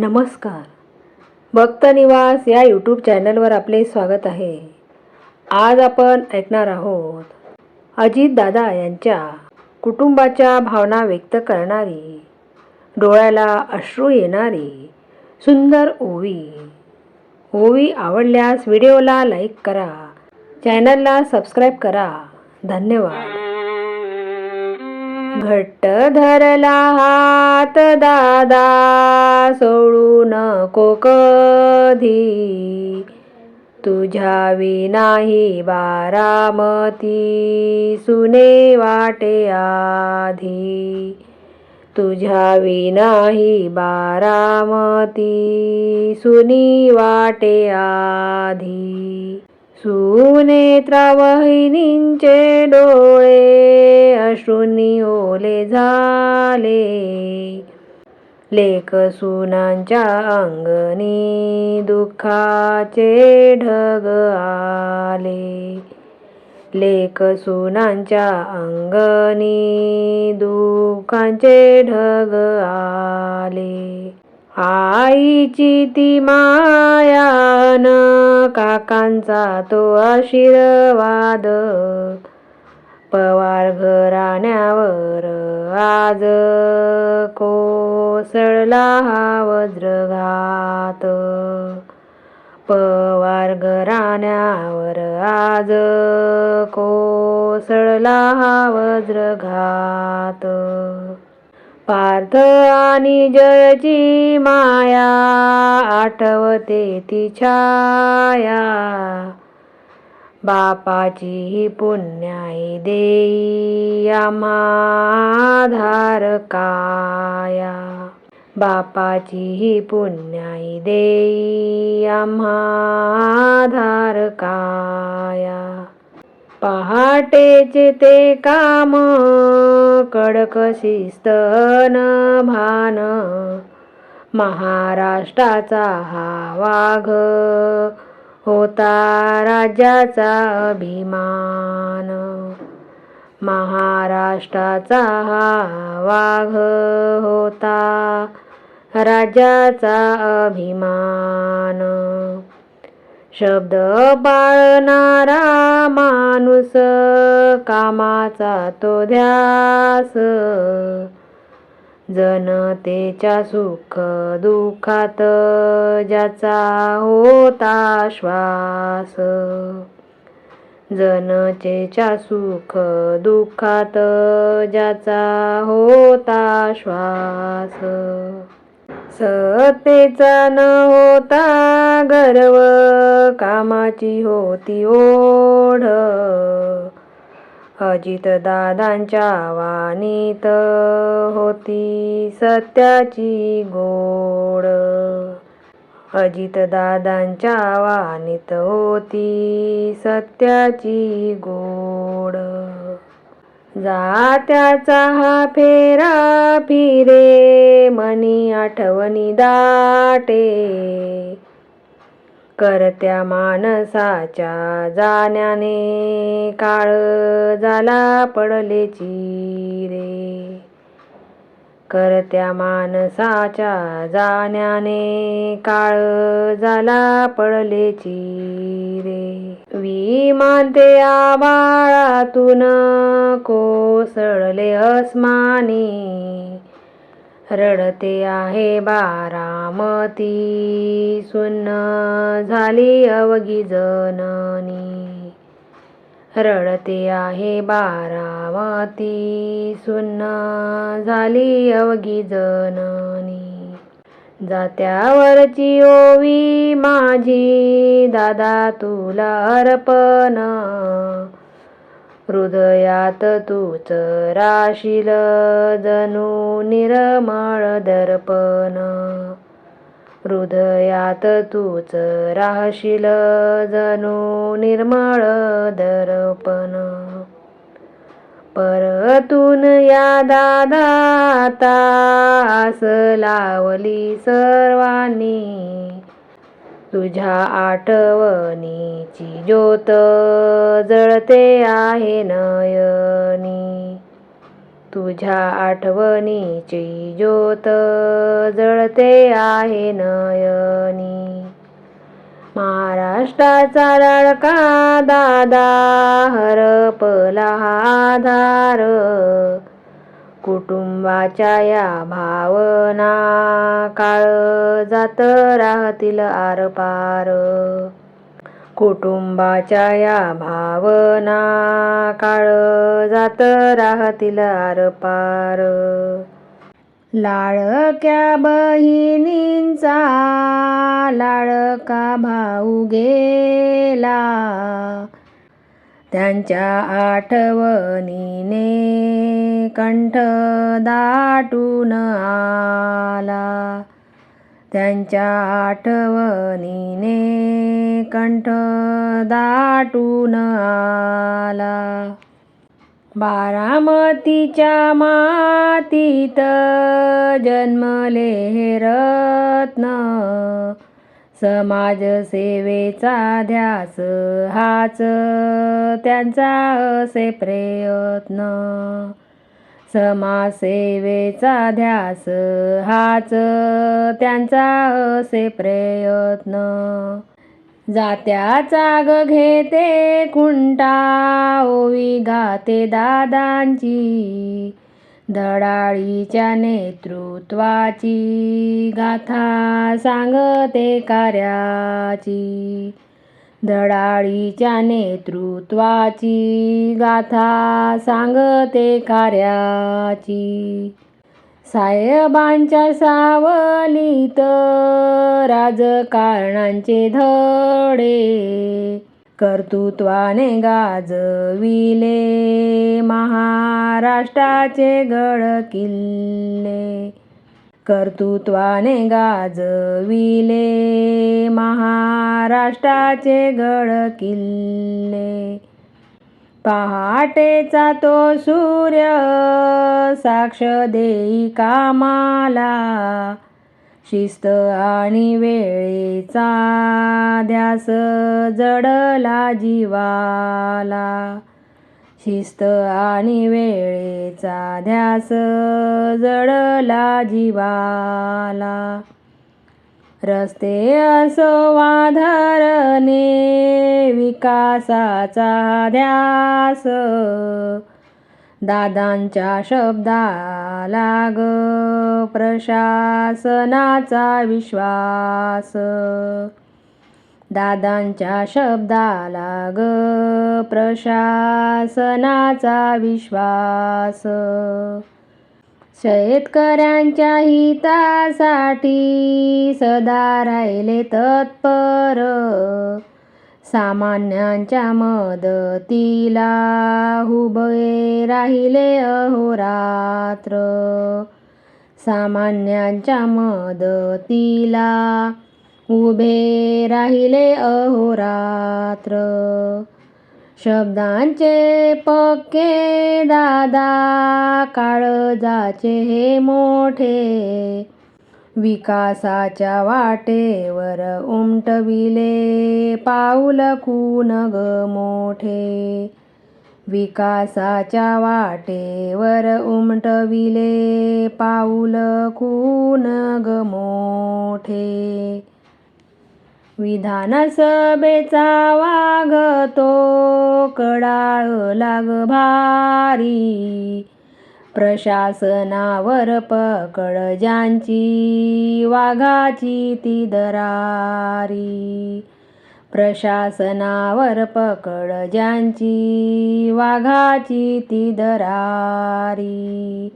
नमस्कार. भक्त निवास या यूट्यूब चॅनलवर आपले स्वागत आहे. आज आपण ऐकणार आहोत अजित दादा यांच्या कुटुंबाच्या भावना व्यक्त करणारी डोळ्याला अश्रू येणारी सुंदर ओवी. ओवी आवडल्यास व्हिडिओला लाईक करा चॅनलला सबस्क्राईब करा. धन्यवाद. घट्ट धरला हात दादा सोडू नको कधी. तुझ्या विनाही बारामती सुने वाटे आधी. तुझ्या विनाही बारामती सुनी वाटे आधी. सुनेत्रा वहिनींचे डोळे अश्रुनी ओले झाले. लेख सुनांच्या अंगणी दुःखाचे ढग आले. लेख सुनांच्या अंगणी दुःखांचे ढग आले. आईची ती मायान काकांचा तो आशीर्वाद. पवार घराण्यावर आज कोसळला हा वज्रघात. पवार घराण्यावर आज कोसळला हा वज्रघात. पार्थ आणि जयची माया आठवते ती छाया. बापाची ही पुण्याई देई आम्हा काया. बापाची ही पुण्याई देई आम्हा काया. पहाटेचे ते काम कडक शिस्त भान. महाराष्ट्राचा हा वाघ होता राज्याचा अभिमान. महाराष्ट्राचा हा वाघ होता राज्याचा अभिमान. शब्द पाळणारा माणूस कामाचा तो ध्यास. जनतेच्या सुख दुःखात ज्याचा होता श्वास. जनतेच्या सुख दुःखात ज्याचा होता श्वास. सत्तेचा न होता गर्व कामाची होती ओढ. अजित दादांच्या वाणीत होती सत्याची गोड. अजित दादांच्या वाणीत होती सत्याची गोड. जात्याचा हा फेरा फिरे मनी आठवणी दाटे. करत्या माणसाच्या जाण्याने काळ झाला पडले चिरे. करत्या माणसाच्या जाण्याने काळ झाला पडले चिरे विमान ते आबाळातून कोसळले अस्मानी. रडते आहे बारामती सुन्न झाली अवगी जननी. रडते आहे बारामती सुन्न झाली अवघी जननी. जात्यावरची ओवी माझी. दादा तुला अर्पण. हृदयात तूच राशील जणू निरमळ दर्पण. हृदयात तूच राहशील जणू निर्मळ दर्पण. परतून या दादा तास लावली सर्वांनी. तुझ्या आठवणीची ज्योत जळते आहे नयनी. तुझ्या आठवणीची ज्योत जळते आहे नयनी. महाराष्ट्राचा लडका दादा हरपला आधार कुटुंबाच्या या भावना काळ जात राहतील आरपार. कुटुंबाच्या या भावना काळ जात राहतील आरपार लाडक्या बहिणींचा लाडका भाऊ गेला. त्यांच्या आठवणीने कंठ दाटून आला. त्यांच्या आठवणीने कंठ दाटून आला. बारामतीच्या मातीत जन्मले हे रत्न. समाजसेवेचा ध्यास हाच त्यांचा असे प्रयत्न. समाजसेवेचा ध्यास हाच त्यांचा असे प्रयत्न. जात्याचा ग घेते खुंटा ओवी गाते दादांची. धडाळीच्या नेतृत्वाची गाथा सांगते कार्याची. धडाळीच्या नेतृत्वाची गाथा सांगते कार्याची. साहेबांच्या सावलीत राजकारणांचे धडे कर्तृत्वाने गाजविले महाराष्ट्राचे गड किल्ले. कर्तृत्वाने गाजविले. महाराष्ट्राचे गड किल्ले. पहाटेचा तो सूर्य साक्ष देई कामाला. शिस्त आणि वेळेचा ध्यास जडला जीवाला. शिस्त आणि वेळेचा ध्यास जडला जीवाला. रस्ते असो वाधरणे विकासाचा ध्यास. दादांच्या शब्दाला ग प्रशासनाचा विश्वास. दादांच्या शब्दाला ग. प्रशासनाचा विश्वास. शेतकऱ्यांच्या हितासाठी सदा राहिले तत्पर. सामान्यांच्या मदतीला उभे राहिले अहोरात्र. सामान्यांच्या मदतीला उभे राहिले अहोरात्र. शब्दांचे पक्के दादा काळजाचे हे मोठे. विकासाच्या वाटेवर उमटविले पाऊल कुनग ग मोठे. विकासाच्या वाटेवर उमटविले पाऊल कुनग मोठे. विधानसभेचा वागतो कडाळ लाग भारी. प्रशासनावर पकड ज्यांची वाघाची ती दरारी. प्रशासनावर पकड ज्यांची वाघाची ती दरारी.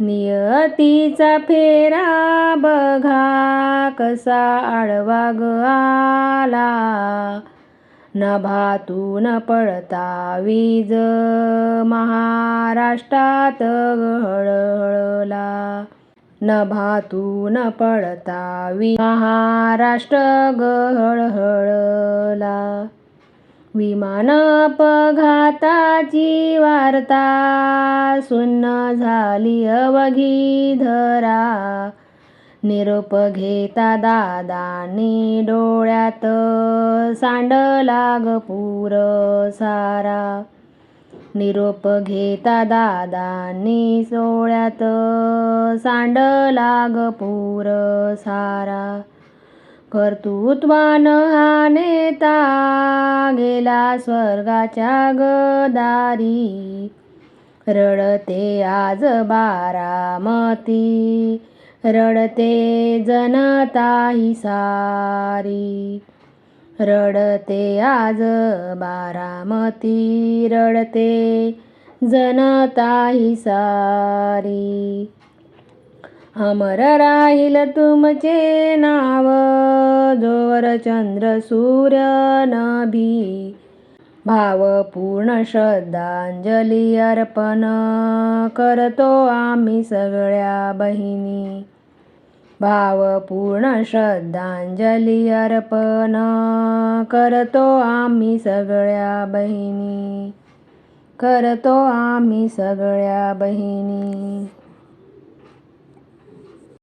नियतीचा फेरा बघा कसा आडवा ग आला. नभातून पळता वीज महाराष्ट्रात गळहळला नभातून पळता वी महाराष्ट्र गळहळला विमान अपघाताची वार्ता सुन्न झाली अवघी धरा निरोप घेता दादानी डोळ्यात सांडला ग पूर सारा. निरोप घेता दादांनी सोळ्यात सांडला ग पूर सारा. कर्तृत्वान हा नेता गेला स्वर्गाच्या गदारी. रडते आज बारामती रडते जनता ही सारी. रडते आज बारामती रडते जनता ही सारी. अमर राहील तुमचे नाव जोवर चंद्र सूर्य नभी. भावपूर्ण श्रद्धांजली अर्पण करतो आम्ही सगळ्या बहिणी. भावपूर्ण श्रद्धांजली अर्पण करतो आम्ही सगळ्या बहिणी. करतो आम्ही सगळ्या बहिणी.